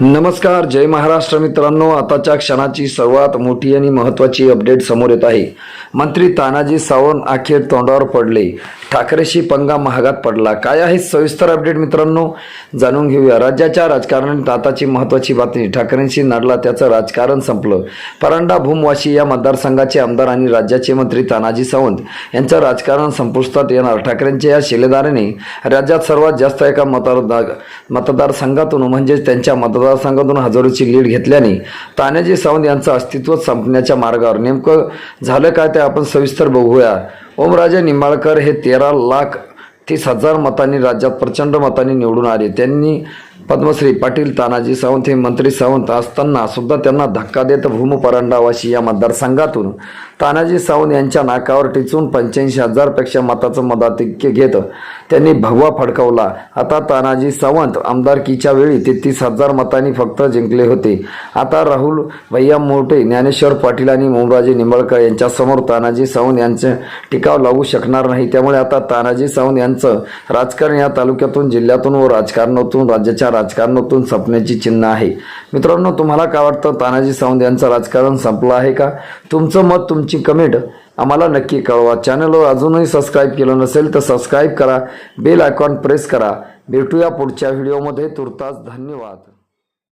नमस्कार जय महाराष्ट्र मित्रांनो. आताच्या क्षणाची सर्वात मोठी आणि महत्त्वाची अपडेट समोर येत आहे. मंत्री तानाजी सावंत अखेर तोंडावर पडले. ठाकरेशी पंगा महागात पडला. काय आहे सविस्तर अपडेट मित्रांनो? जाणून घेऊया. राज्याच्या राजकारणात आताची महत्त्वाची बातमी. ठाकरेंशी नडला त्याचं राजकारण संपलं. परांडा भूमवाशी या मतदारसंघाचे आमदार आणि राज्याचे मंत्री तानाजी सावंत यांचं राजकारण संपुष्टात येणार. ठाकरेंच्या या शिलेदाराने राज्यात सर्वात जास्त एका मतदार मतदारसंघातून म्हणजेच त्यांच्या मतदार मतदारसंघातून हजारोची लीड घेतल्याने तानाजी सावंत यांचं अस्तित्व संपण्याच्या मार्गावर. नेमकं झालं काय ते आपण सविस्तर बघूया. ओमराजे निंबाळकर हे तेरा लाख तीस हजार मतांनी राज्यात प्रचंड मतांनी निवडून आले. त्यांनी पद्मश्री पाटील तानाजी सावंत हे मंत्री सावंत असताना सुद्धा त्यांना धक्का देत भूमपरंडावाशी या मतदारसंघातून. तानाजी सावंत यांच्या नाकावर टिचून पंच्याऐंशी हजारपेक्षा मताचं मताधिक्य घेत त्यांनी भगवा फडकवला. आता तानाजी सावंत आमदारकीच्या वेळी तेहतीस हजार मतांनी फक्त जिंकले होते. आता राहुल भैया मोठे ज्ञानेश्वर पाटील आणि मोमराजे निंबाळकर यांच्यासमोर तानाजी सावंत यांचे टिकाव लागू शकणार नाही. त्यामुळे आता तानाजी सावंत यांचं राजकारण या तालुक्यातून जिल्ह्यातून व राजकारणातून राज्याच्या राजकारणातून संपण्याची चिन्ह आहे. मित्रांनो तुम्हाला काय वाटतं? तानाजी सावंत यांचं राजकारण संपलं आहे का? तुमचं मत तुमची कमेंट आम्हाला नक्की कळवा. चॅनलवर अजूनही सबस्क्राईब केलं नसेल तर सबस्क्राईब करा. बेल आयकॉन प्रेस करा. भेटूया पुढच्या व्हिडिओमध्ये तुर्तास धन्यवाद.